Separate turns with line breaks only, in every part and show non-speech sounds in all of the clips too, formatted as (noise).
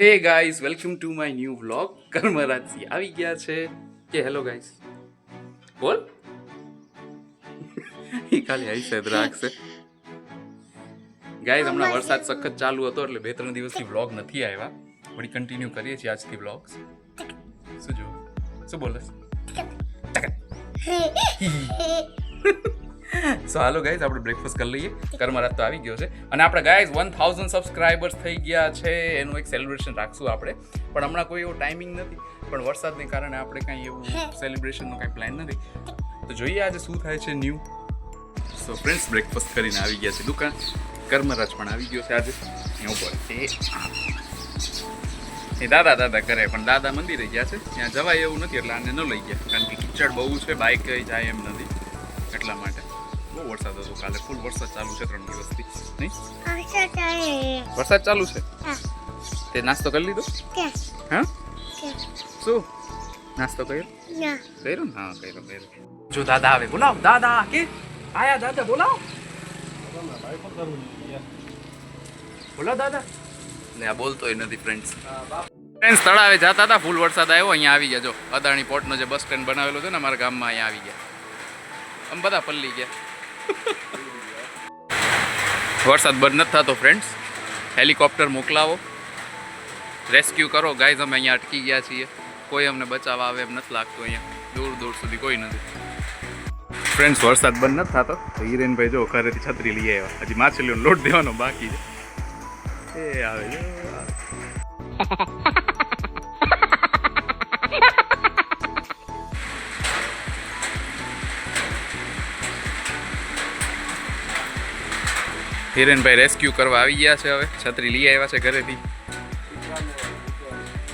Hey guys welcome to my new vlog Karmarajsinh આવી ગયા છે. કે હેલો ગાઈઝ બોલ. (laughs) એ ખાલી આઈ સાહેબ રાખશે. ગાઈસ હમણાં વરસાદ સખત ચાલુ હતો એટલે બે ત્રણ દિવસથી વ્લોગ નથી આવ્યા. વળી કન્ટિન્યુ કરીએ છીએ આજથી વ્લોગ્સ શું જો શું બોલે (laughs) (laughs) સો હાલો ગાઈઝ આપણે બ્રેકફાસ્ટ કરી લઈએ. કર્મરાજ તો આવી ગયો છે. અને આપણે ગાઈઝ વન થાઉઝન્ડ સબસ્ક્રાઈબર્સ થઈ ગયા છે. એનું એક સેલિબ્રેશન રાખશું આપણે. પણ હમણાં કોઈ એવો ટાઈમિંગ નથી. પણ વરસાદને કારણે આપણે કાંઈ એવું સેલિબ્રેશનનો કાંઈ પ્લાન નથી. તો જોઈએ આજે શું થાય છે ન્યૂ સો ફ્રેન્ડ્સ બ્રેકફાસ્ટ કરીને આવી ગયા છે દુકાન. કર્મરાજ પણ આવી ગયો છે આજે. અહીંયા ઉપર એ એ દાદા દાદા કરે પણ દાદા મંદિરે ગયા છે. ત્યાં જવાય એવું નથી એટલે આને ન લઈ ગયા. કારણ કે કિચડ બહુ છે બાઇક જાય એમ નથી. એટલા માટે. બહુ વરસાદ હતો કાલે. ફૂલ વરસાદ ચાલુ છે ત્રણ દિવસથી. નહીં? વરસાદ ચાલુ છે? તે નાસ્તો કરી લીધો? હા? શું? નાસ્તો કર્યો? કર્યો ને? હા કર્યો કર્યો. જો દાદા આવે બોલાવ. દાદા કે? આયા દાદા બોલાવ. બોલાવ દાદા. ને આ બોલતોય નથી ફ્રેન્ડ્સ ફ્રેન્ડ્સ તળાવે જતા હતા ફૂલ વરસાદ આવ્યો અહીંયા આવી ગયા. જો અદાણી પોર્ટનો જે બસ સ્ટેન્ડ બનાવેલો છે ને અમારા ગામમાં અહીંયા આવી ગયા. આમ બધા પલ્લી ગયા. વરસાદ બંધ નથી થતો ફ્રેન્ડ્સ હેલિકોપ્ટર મોકલાવો. રેસ્ક્યુ કરો. ગાઈઝ અમે અહીંયા અટકી ગયા છીએ. કોઈ અમને બચાવવા આવે એમ નથી લાગતું અહીંયા. દૂર દૂર સુધી કોઈ નથી. ફ્રેન્ડ્સ વરસાદ બંધ નથી થતો. તો હિરેનભાઈ જો ઘરેથી છત્રી લઈ આવ્યા. હજી માછલીઓનો લોટ દેવાનો બાકી છે. એ આવે જો હિરેનભાઈ રેસ્ક્યુ કરવા આવી ગયા છે હવે. છત્રી લઈ આવ્યા છે ઘરેથી.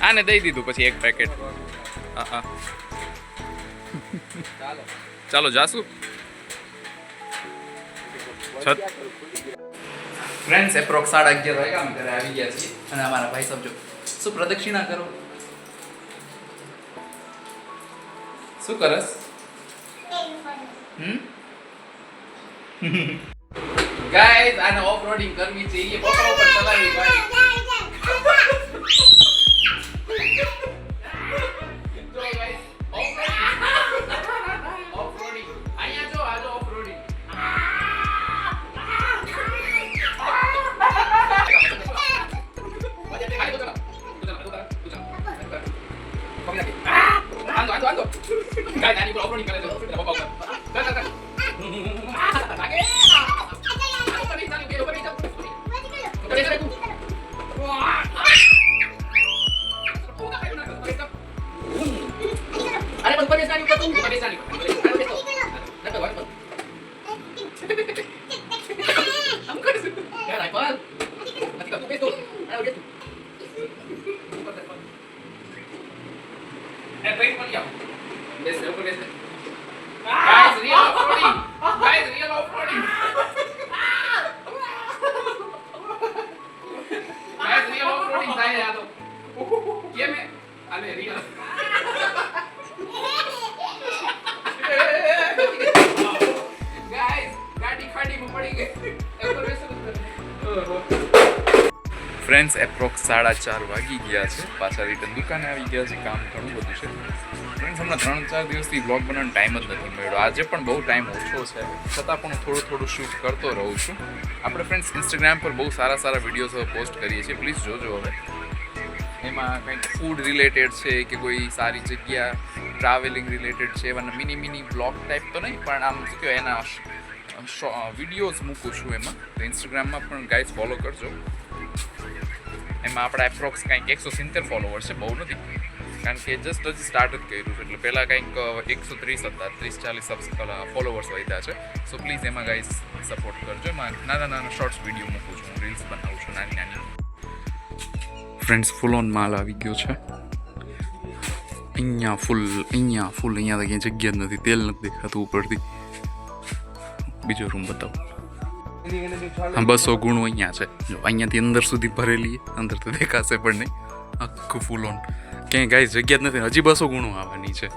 આને દઈ દીધું પછી એક પેકેટ હા હા. ચાલો જાસુ ફ્રેન્ડ્સ એપ્રોક્સ સાડા અગિયાર વાગ્યા અમે ઘરે આવી ગયા છીએ અને અમારા ભાઈ સમજો. શું પ્રદક્ષિણા કરો? શું કરસ? હમ? (laughs) ગાઈસ આને ઓફ રોડિંગ કરવી છે એ પપ્પા ઉપર ચલાવી ગાડી જો ગાઈસ ઓફ રોડિંગ અહીંયા જો આ જો off roading ando ando ando ગાય નાની પર ઓફ રોડિંગ કરે છે પપ્પા ઉપર કર કર કર નતો વાત આમ કર યાર આઈ પર નથી તું બેસ તું અરે બેસ તું ઉપર બેસ એ પેટ પર જાઓ બેસ ઉપર બેસ ગાઈસ ફ્રેન્ડ્સ એપ્રોક્સ સાડા ચાર વાગી ગયા છે. પાછા રિટર્ન દુકાને આવી ગયા છે, કામ ઘણું બધું છે. ફ્રેન્ડ્સ હમણાં ત્રણ ચાર દિવસથી બ્લોગ બનાવવાનો ટાઈમ જ નથી મળ્યો. આજે પણ બહુ ટાઈમ ઓછો છે. છતાં પણ થોડું થોડું શૂટ કરતો રહું છું. આપણે ફ્રેન્ડ્સ ઇન્સ્ટાગ્રામ પર બહુ સારા સારા વિડીયોઝ પોસ્ટ કરીએ છીએ. પ્લીઝ જોજો હવે. એમાં કંઈક ફૂડ રિલેટેડ છે કે કોઈ સારી જગ્યા ટ્રાવેલિંગ રિલેટેડ છે એવા મિની મિની બ્લોગ ટાઈપ તો નહીં, પણ આમ શું કહેવાય, એના વિડીયોઝ મૂકું છું એમાં. તો ઇન્સ્ટાગ્રામમાં પણ ગાઈઝ ફોલો કરજો. એમાં આપણા એપ્રોક્સ કંઈક એકસો સિત્તેર ફોલોવર છે, બહુ નથી. કારણ કે જસ્ટ હજી સ્ટાર્ટ જ કર્યું છે, એટલે પહેલાં કંઈક એકસો ત્રીસ હતા, ત્રીસ ચાલીસ ફોલોવર્સ વધ્યા છે. સો પ્લીઝ એમાં ગાઈઝ સપોર્ટ કરજો. એમાં નાના નાના શોર્ટ્સ વીડિયો મૂકું છું રીલ્સ બનાવું છું, નાની નાની. ફ્રેન્ડ્સ ફૂલ ઓન માલ આવી ગયો છે. અહીંયા ફૂલ અહીંયા ફૂલ અહીંયા તો ક્યાંય જગ્યા જ નથી, તેલ નથી દેખાતું ઉપરથી. બીજો રૂમ બતાવો. બસો ગુણો અહીંયા છે. જો અહીંયાથી અંદર સુધી ભરેલી અંદર તો દેખાશે પણ નહીં. આખું ફૂલ ઓન ક્યાંય ગાય જગ્યા જ નથી. હજી બસો ગુણો આવવાની છે.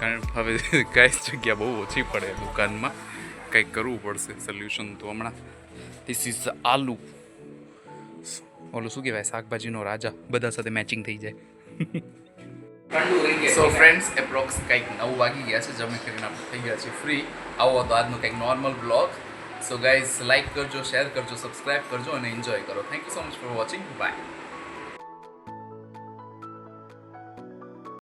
કારણ હવે (laughs) ગાય જગ્યા બહુ ઓછી પડે દુકાનમાં. કંઈક કરવું પડશે સોલ્યુશન તો હમણાં. This is aloo. ઓલું શું કહેવાય? શાકભાજીનો રાજા. બધા સાથે મેચિંગ થઈ જાય. સો ફ્રેન્ડ્સ એપ્રોક્સ કંઈક નવ વાગી ગયા છે. જમી કરીને આપણે થઈ ગયા છીએ ફ્રી આવો હતો આજનો કંઈક normal blog so guys like કરજો શેર કરજો સબસ્ક્રાઇબ કરજો અને એન્જોય કરો. Thank you so much for watching bye